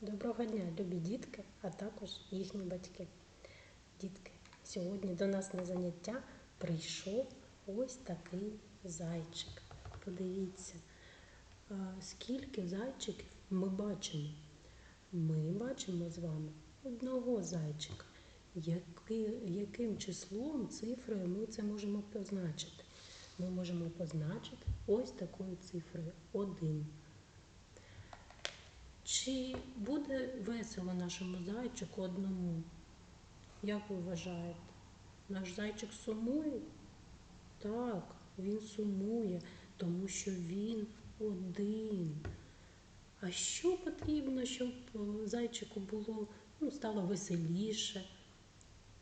Доброго дня, любі дітки, а також їхні батьки. Дітки, сьогодні до нас на заняття прийшов ось такий зайчик. Подивіться, скільки зайчиків ми бачимо. Ми бачимо з вами одного зайчика. Яким числом, цифрою ми це можемо позначити? Ми можемо позначити ось такою цифрою 1. Чи буде весело нашому зайчику одному? Як ви вважаєте? Наш зайчик сумує? Так, він сумує, тому що він один. А що потрібно, щоб е, зайчику було, ну, стало веселіше?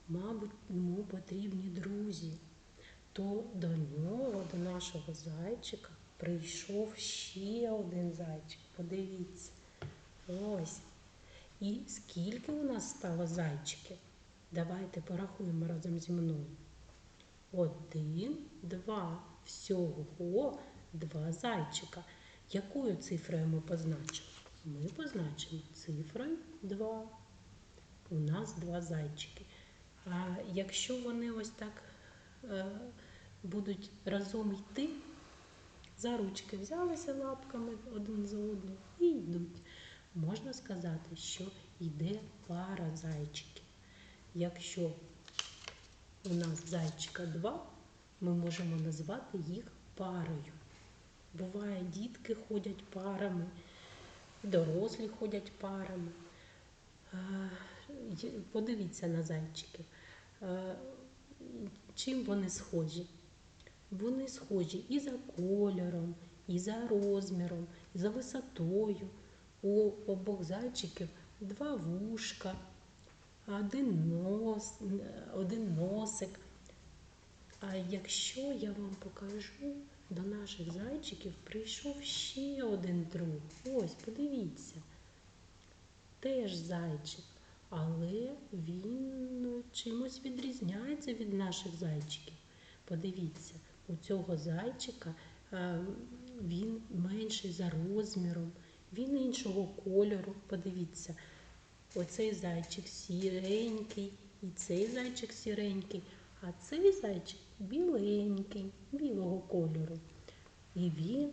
Мабуть, йому потрібні друзі. То до нього, до нашого зайчика, прийшов ще один зайчик. Подивіться. Ось. І скільки у нас стало зайчиків? Давайте порахуємо разом зі мною. Один, два. Всього два зайчика. Якою цифрою ми позначимо? Ми позначимо цифрою 2. У нас два зайчики. А якщо вони ось так е, будуть разом йти, за ручки взялися лапками один за одним і йдуть. Можна сказати, що йде пара зайчиків. Якщо у нас зайчика два, ми можемо назвати їх парою. Буває, дітки ходять парами, дорослі ходять парами. Подивіться на зайчиків. Чим вони схожі? Вони схожі і за кольором, і за розміром, і за висотою. У обох зайчиків два вушка, один нос, один носик. А якщо я вам покажу, до наших зайчиків прийшов ще один друг. Ось, подивіться. Теж зайчик, але він ну, чимось відрізняється від наших зайчиків. Подивіться, у цього зайчика він менший за розміром, він іншого кольору. Подивіться, оцей зайчик сіренький, і цей зайчик сіренький, а цей зайчик біленький, білого кольору. І він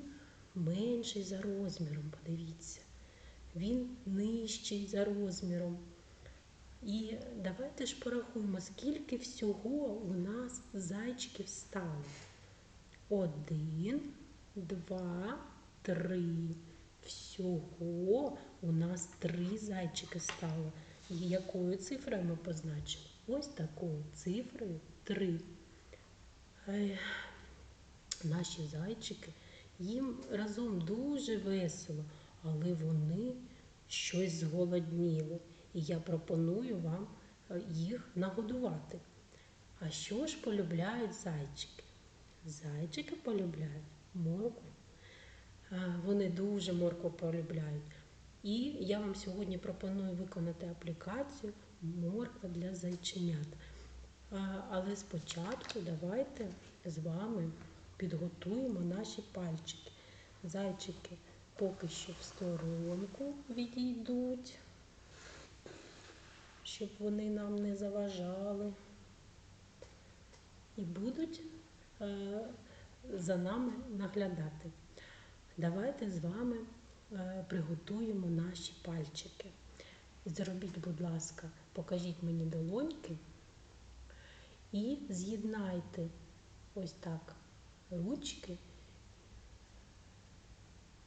менший за розміром, подивіться. Він нижчий за розміром. І давайте ж порахуємо, скільки всього у нас зайчиків стало. Один, два, три. Всього у нас три зайчики стало. І якою цифрою ми позначили? Ось такою цифрою три. Наші зайчики, їм разом дуже весело, але вони щось зголодніли. І я пропоную вам е, їх нагодувати. А що ж полюбляють зайчики? Зайчики полюбляють моркву. Вони дуже моркву полюбляють. І я вам сьогодні пропоную виконати аплікацію морква для зайченят. Але спочатку давайте з вами підготуємо наші пальчики. Зайчики поки що в сторонку відійдуть, щоб вони нам не заважали. І будуть е, за нами наглядати. Давайте з вами е, приготуємо наші пальчики. Зробіть, будь ласка, покажіть мені долоньки і з'єднайте ось так ручки,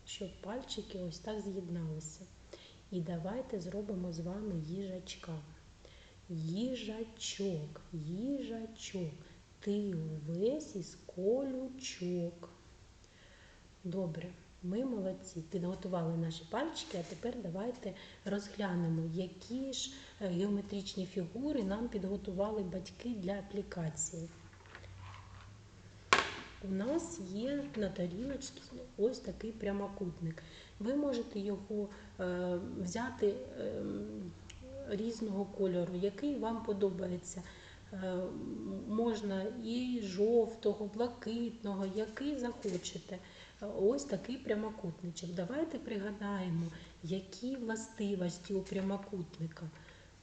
щоб пальчики ось так з'єдналися. І давайте зробимо з вами їжачка. Їжачок, їжачок, ти увесь із колючок. Добре, ми молодці, підготували наші пальчики, а тепер давайте розглянемо, які ж е, геометричні фігури нам підготували батьки для аплікації. У нас є на тарілочці ось такий прямокутник. Ви можете його е, взяти е, різного кольору, який вам подобається. Е, можна і жовтого, блакитного, який захочете. Ось такий прямокутничок. Давайте пригадаємо, які властивості у прямокутника.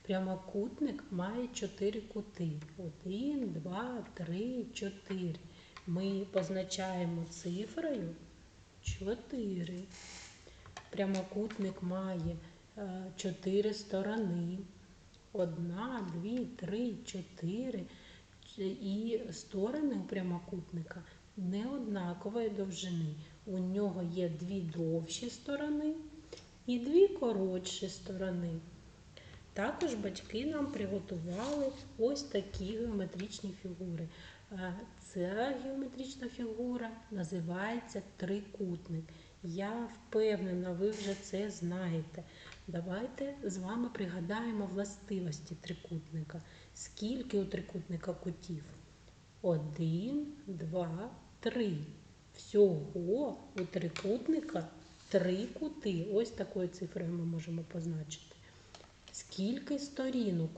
Прямокутник має чотири кути. Один, два, три, чотири. Ми позначаємо цифрою 4. Прямокутник має е, чотири сторони. Одна, дві, три, чотири. І сторони у прямокутника не однакової довжини. У нього є дві довші сторони і дві коротші сторони. Також батьки нам приготували ось такі геометричні фігури. Е, Ця геометрична фігура називається трикутник. Я впевнена, ви вже це знаєте. Давайте з вами пригадаємо властивості трикутника. Скільки у трикутника кутів? Один, два, три. Всього у трикутника три кути. Ось такою цифрою ми можемо позначити. Скільки сторін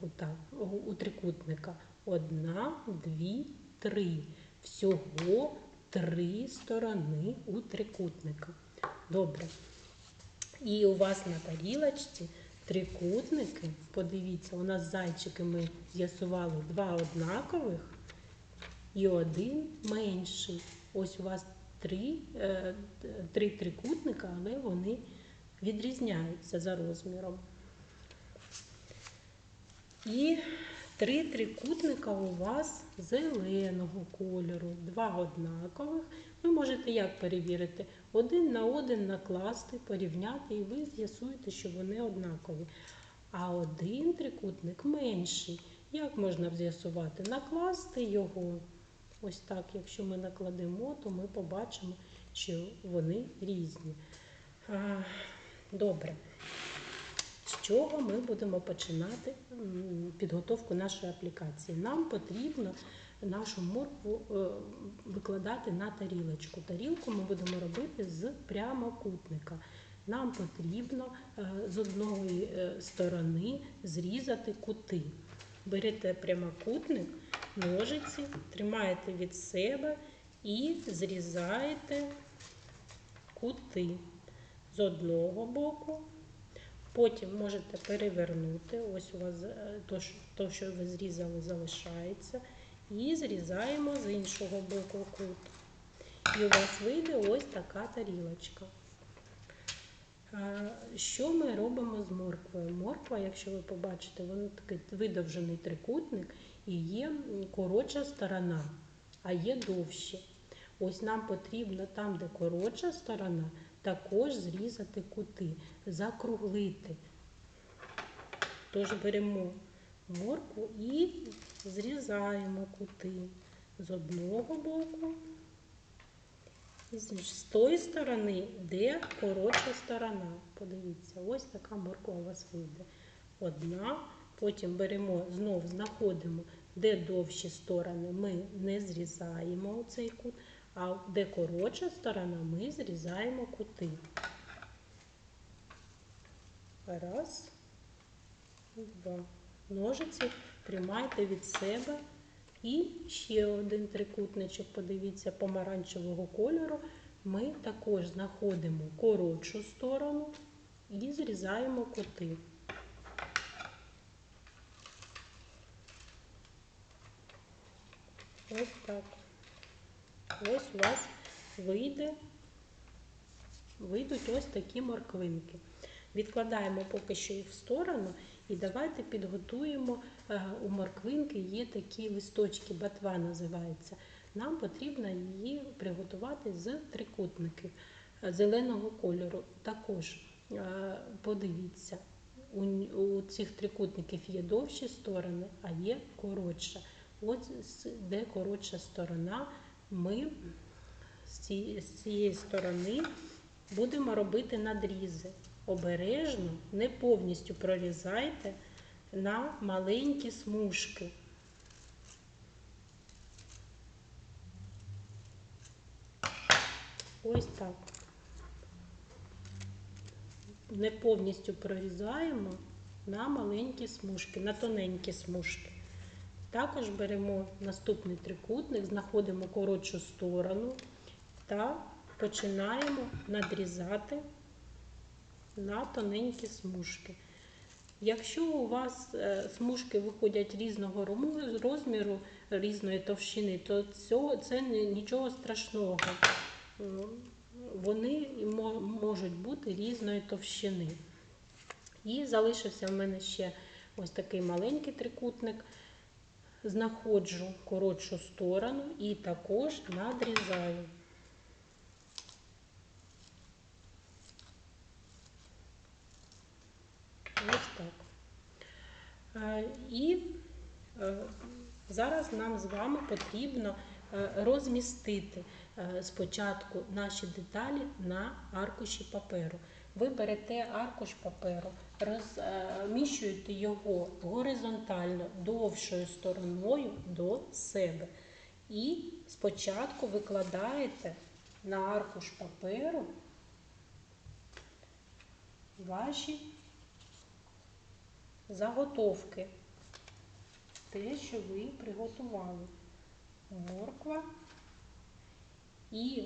у трикутника? Одна, дві, три. Всього три сторони у трикутника. Добре. І у вас на тарілочці трикутники. Подивіться, у нас зайчики ми з'ясували два однакових і один менший. Ось у вас три, е, три трикутника, але вони відрізняються за розміром. І три трикутника у вас зеленого кольору, два однакових. Ви можете як перевірити? Один на один накласти, порівняти, і ви з'ясуєте, що вони однакові. А один трикутник менший. Як можна з'ясувати? Накласти його. Ось так, якщо ми накладемо, то ми побачимо, що вони різні. Добре. З чого ми будемо починати підготовку нашої аплікації? Нам потрібно нашу моркву е, викладати на тарілочку. Тарілку ми будемо робити з прямокутника. Нам потрібно е, з одної е, сторони зрізати кути. Берете прямокутник, ножиці, тримаєте від себе і зрізаєте кути з одного боку. Потім можете перевернути, ось у вас е, то, що- ви зрізали, залишається. І зрізаємо з іншого боку кут. І у вас вийде ось така тарілочка. Що ми робимо з морквою? Морква, якщо ви побачите, вона такий видовжений трикутник і є коротша сторона, а є довші. Ось нам потрібно там, де коротша сторона, також зрізати кути, закруглити. Тож беремо моркву і зрізаємо кути з одного боку з тої сторони, де коротша сторона. Подивіться, ось така морква у вас вийде. Одна, потім беремо, знов знаходимо, де довші сторони, ми не зрізаємо цей кут, а де коротша сторона, ми зрізаємо кути. Раз, два. Ножиці тримайте від себе. І ще один трикутничок, подивіться, помаранчевого кольору. Ми також знаходимо коротшу сторону і зрізаємо кути. Ось так. Ось у вас вийде, вийдуть ось такі морквинки. Відкладаємо поки що їх в сторону і давайте підготуємо. е, У морквинки є такі листочки, батва називається. Нам потрібно її приготувати з трикутників е, зеленого кольору. Також е, подивіться, у, у цих трикутників є довші сторони, а є коротша. З- де коротша сторона, ми з цієї сторони будемо робити надрізи. Обережно, не повністю прорізайте на маленькі смужки. Ось так. Не повністю прорізаємо на маленькі смужки, на тоненькі смужки. Також беремо наступний трикутник, знаходимо коротшу сторону та починаємо надрізати на тоненькі смужки. Якщо у вас е, смужки виходять різного розміру, різної товщини, то це нічого страшного. Вони можуть бути різної товщини. І залишився в мене ще ось такий маленький трикутник. Знаходжу коротшу сторону і також надрізаю. Ось так. Е, І е, зараз нам з вами потрібно е, розмістити спочатку наші деталі на аркуші паперу. Ви берете аркуш паперу, розміщуєте його горизонтально довшою стороною до себе. І спочатку викладаєте на аркуш паперу ваші заготовки. Те, що ви приготували. Морква. І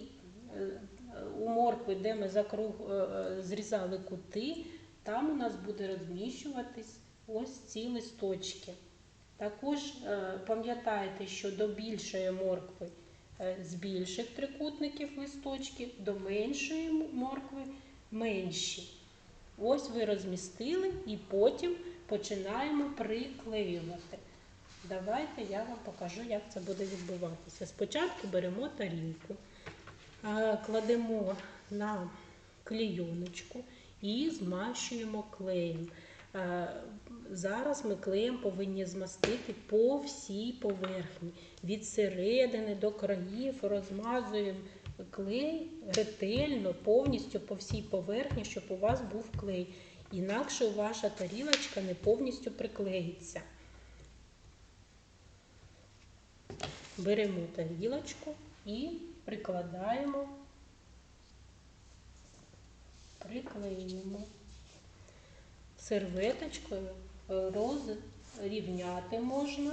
е, у моркви, де ми е, е, зрізали кути, там у нас буде розміщуватись ось ці листочки. Також е, пам'ятайте, що до більшої моркви е, з більших трикутників листочки, до меншої моркви менші. Ось ви розмістили і потім починаємо приклеювати. Давайте я вам покажу, як це буде відбуватися. Спочатку беремо тарілку, е, кладемо на клійоночку і змащуємо клеєм. Е, Зараз ми клеєм повинні змастити по всій поверхні. Від середини до країв розмазуємо клей ретельно, повністю по всій поверхні, щоб у вас був клей. Інакше ваша тарілочка не повністю приклеїться. Беремо тарілочку і прикладаємо, приклеюємо. Серветочкою розрівняти можна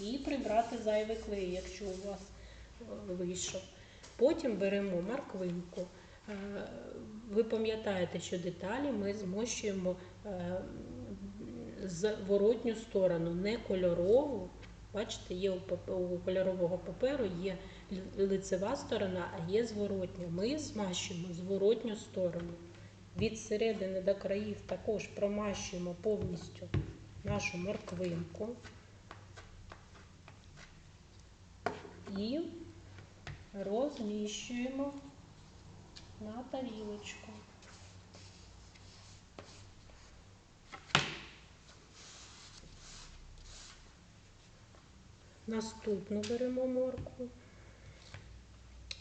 і прибрати зайвий клей, якщо у вас е, вийшов. Потім беремо морквинку. Е, Ви пам'ятаєте, що деталі ми змощуємо е, зворотню сторону, не кольорову. Бачите, є у кольорового паперу є лицева сторона, а є зворотня. Ми змащуємо зворотню сторону. Від середини до країв також промащуємо повністю нашу морквинку і розміщуємо на тарілочку. Наступну беремо моркву,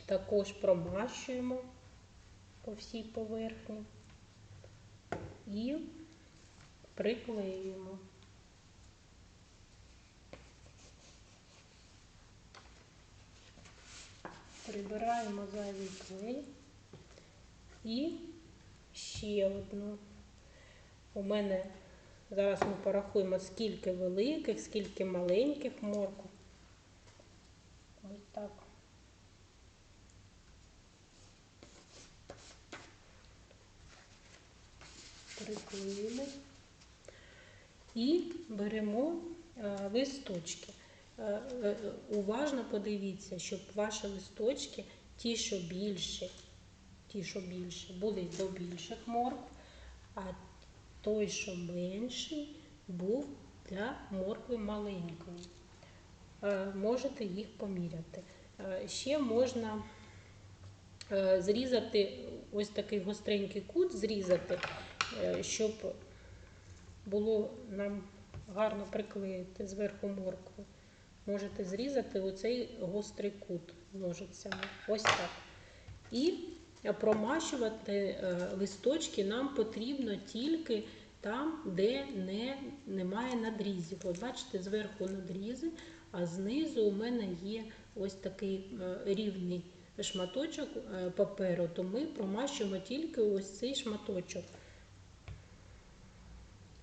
також промащуємо по всій поверхні і приклеюємо. Прибираємо зайвий клей і ще одну. У мене зараз ми порахуємо, скільки великих, скільки маленьких моркв. Ось так. Приклеїли. І беремо е, листочки. Е, е, Уважно подивіться, щоб ваші листочки, ті, що більші, ті, що більші, були до більших моркв, а той, що менший, був для моркви маленької. Можете їх поміряти. Ще можна зрізати ось такий гостренький кут, зрізати, щоб було нам гарно приклеїти зверху моркву. Можете зрізати оцей гострий кут ножицями. Ось так. І промащувати е, листочки нам потрібно тільки там, де не, немає надрізів. От бачите, зверху надрізи, а знизу у мене є ось такий е, рівний шматочок е, паперу, то ми промащуємо тільки ось цей шматочок.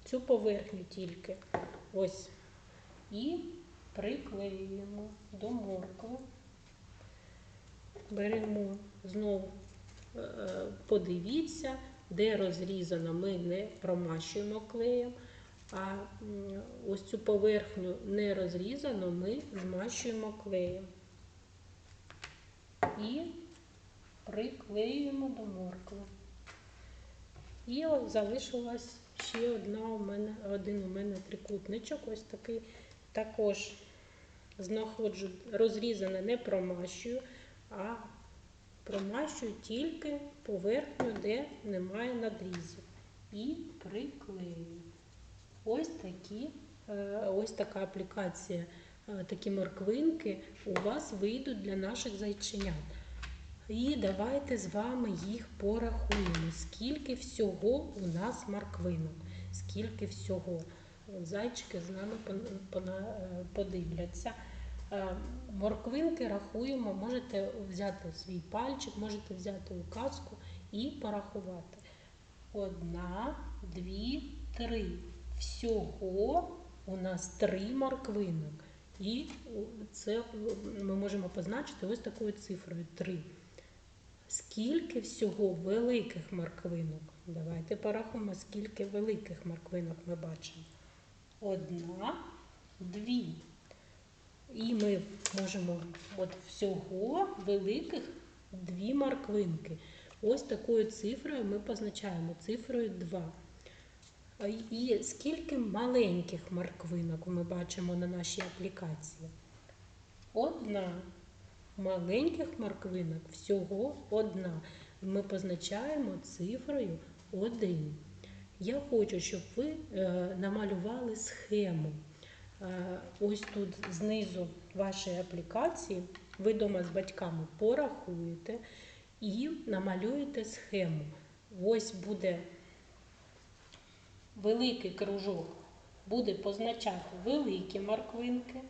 Цю поверхню тільки. Ось. І приклеюємо до моркви. беремо знову, е, подивіться, де розрізано, ми не промащуємо клеєм, а ось цю поверхню не розрізано, ми змащуємо клеєм. І приклеюємо до моркви. І от залишилась ще одна у мене, один у мене трикутничок, ось такий. Також знаходжу розрізане, не промащую, а промащую тільки поверхню, де немає надрізів. І приклею. Ось такі, е, ось така аплікація, е, такі морквинки у вас вийдуть для наших зайченят. І давайте з вами їх порахуємо. Скільки всього у нас морквинок, скільки всього. Зайчики з нами подивляться. Е, Морквинки рахуємо, можете взяти свій пальчик, можете взяти указку і порахувати. Одна, дві, три. Всього у нас три морквинок. І це ми можемо позначити ось такою цифрою 3. Скільки всього великих морквинок? Давайте порахуємо, скільки великих морквинок ми бачимо. Одна, дві. І ми можемо от всього великих дві морквинки. Ось такою цифрою ми позначаємо цифрою 2. І скільки маленьких морквинок ми бачимо на нашій аплікації? Одна. Маленьких морквинок всього одна. Ми позначаємо цифрою 1. Я хочу, щоб ви е, намалювали схему. Е, ось тут знизу вашої аплікації ви вдома з батьками порахуєте і намалюєте схему. Ось буде великий кружок, буде позначати великі морквинки.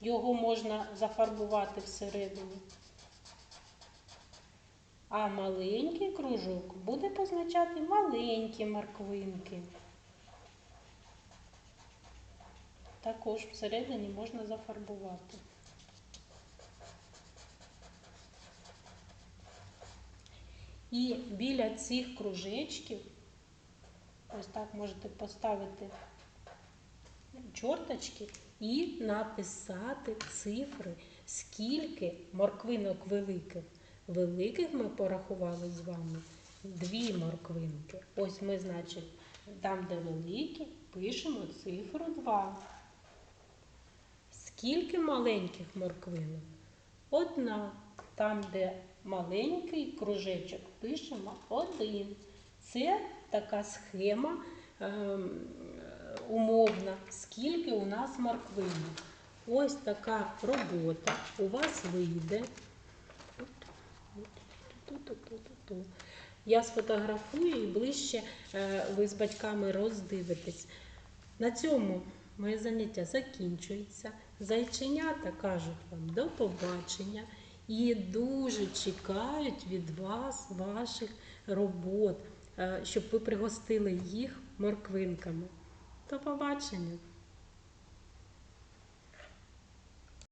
Його можна зафарбувати всередині. А маленький кружок буде позначати маленькі морквинки. Також всередині можна зафарбувати. І біля цих кружечків, ось так можете поставити чорточки і написати цифри, скільки морквинок великих. Великих ми порахували з вами дві морквинки. Ось ми, значить, там, де великі, пишемо цифру 2. Скільки маленьких морквинок? Одна. Там, де маленький кружечок, пишемо один. Це така схема умовна, скільки у нас морквинок. Ось така робота у вас вийде. Я сфотографую і ближче е, ви з батьками роздивитесь. На цьому моє заняття закінчується. Зайченята кажуть вам до побачення і дуже чекають від вас ваших робот, е, щоб ви пригостили їх морквинками. До побачення!